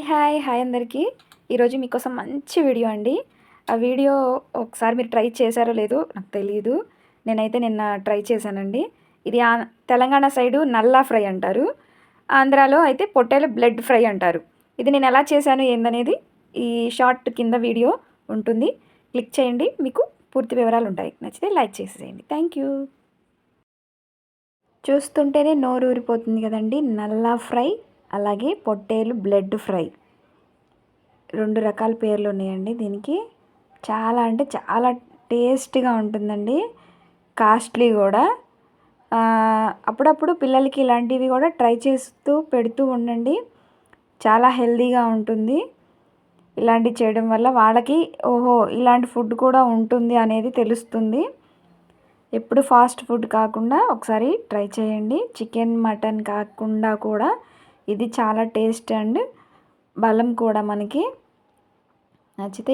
Hi hi hi అందరికీ. ఈరోజు మీకోసం మంచి వీడియో అండి. ఆ వీడియో ఒకసారి మీరు ట్రై చేశారో లేదో నాకు తెలియదు నేనైతే నిన్న ట్రై చేశానండి. ఇది తెలంగాణ సైడు నల్లా ఫ్రై అంటారు. ఆంధ్రాలో అయితే పొట్టేలు బ్లడ్ ఫ్రై అంటారు. ఇది నేను ఎలా చేశాను ఏందనేది ఈ షార్ట్ కింద వీడియో ఉంటుంది. క్లిక్ చేయండి. మీకు పూర్తి వివరాలు ఉంటాయి. నచ్చితే లైక్ చేసేయండి థ్యాంక్ యూ. చూస్తుంటేనే నోరు ఊరిపోతుంది కదండి. నల్లా ఫ్రై. అలాగే పొట్టేలు బ్లడ్ ఫ్రై. రెండు రకాల పేర్లు ఉన్నాయండి దీనికి. చాలా అంటే చాలా టేస్టీగా ఉంటుందండి. కాస్ట్లీ కూడా. అప్పుడప్పుడు పిల్లలకి ఇలాంటివి కూడా ట్రై చేస్తూ పెడుతూ ఉండండి. చాలా హెల్తీగా ఉంటుంది. ఇలాంటివి చేయడం వల్ల వాళ్ళకి ఓహో ఇలాంటి ఫుడ్ కూడా ఉంటుంది అనేది తెలుస్తుంది. ఎప్పుడు ఫాస్ట్ ఫుడ్ కాకుండా ఒకసారి ట్రై చేయండి. చికెన్ మటన్ కాకుండా కూడా ఇది చాలా టేస్ట్ అండ్ బలం కూడా మనకి నచ్చితే